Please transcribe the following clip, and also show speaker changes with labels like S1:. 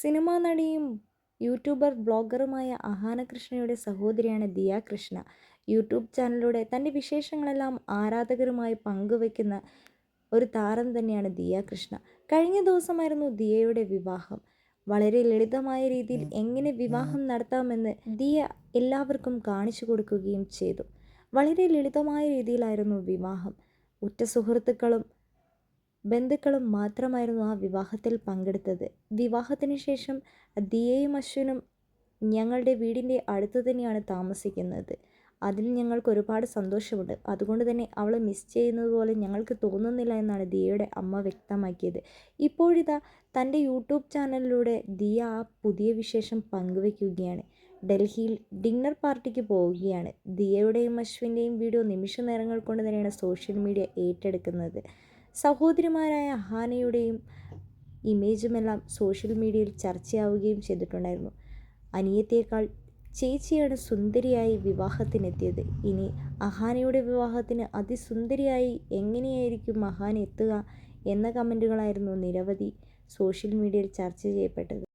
S1: Cinema നടിയും YouTuber ബ്ലോഗറുമായ Ahana കൃഷ്ണയുടെ സഹോദരിയാണ് ദിയ കൃഷ്ണ. യൂട്യൂബ് ചാനലിലൂടെ തന്റെ വിശേഷങ്ങളെല്ലാം ആരാധകരുമായി പങ്കുവയ്ക്കുന്ന ഒരു താരം തന്നെയാണ് ദിയ കൃഷ്ണ. കഴിഞ്ഞ ദിവസമായിരുന്നു ദിയയുടെ വിവാഹം. വളരെ ലളിതമായ രീതിയിൽ എങ്ങനെ വിവാഹം നടത്താമെന്ന് ദിയ എല്ലാവർക്കും കാണിച്ചു കൊടുക്കുകയും ചെയ്തു. വളരെ ലളിതമായ രീതിയിലായിരുന്നു വിവാഹം. ഉറ്റ സുഹൃത്തുക്കളും ബന്ധുക്കളും മാത്രമായിരുന്നു ആ വിവാഹത്തിൽ പങ്കെടുത്തത്. വിവാഹത്തിന് ശേഷം ദിയയും അശ്വിനും ഞങ്ങളുടെ വീടിന്റെ അടുത്ത് തന്നെയാണ് താമസിക്കുന്നത്. അതിൽ ഞങ്ങൾക്ക് ഒരുപാട് സന്തോഷമുണ്ട്. അതുകൊണ്ട് തന്നെ അവൾ മിസ് ചെയ്യുന്നത് പോലെ ഞങ്ങൾക്ക് തോന്നുന്നില്ല എന്നാണ് ദിയയുടെ അമ്മ വ്യക്തമാക്കിയത്. ഇപ്പോഴിതാ തന്റെ യൂട്യൂബ് ചാനലിലൂടെ ദിയ ആ പുതിയ വിശേഷം പങ്കുവയ്ക്കുകയാണ്. ഡൽഹിയിൽ ഡിന്നർ പാർട്ടിക്ക് പോവുകയാണ്. ദിയയുടെയും അശ്വിന്റെയും വീഡിയോ നിമിഷ നേരങ്ങൾ കൊണ്ട് തന്നെയാണ് സോഷ്യൽ മീഡിയ ഏറ്റെടുക്കുന്നത്. സഹോദരിമാരായ ഹാനയുടെയും ഇമേജുമെല്ലാം സോഷ്യൽ മീഡിയയിൽ ചർച്ചയാവുകയും ചെയ്തിട്ടുണ്ടായിരുന്നു. അനിയത്തേക്കാൾ ചേച്ചിയാണ് സുന്ദരിയായി വിവാഹത്തിനെത്തിയത്. ഇനി അഹാനയുടെ വിവാഹത്തിന് അതിസുന്ദരിയായി എങ്ങനെയായിരിക്കും അഹാന എത്തുക എന്ന കമന്റുകളായിരുന്നു നിരവധി സോഷ്യൽ മീഡിയയിൽ ചർച്ച ചെയ്യപ്പെട്ടത്.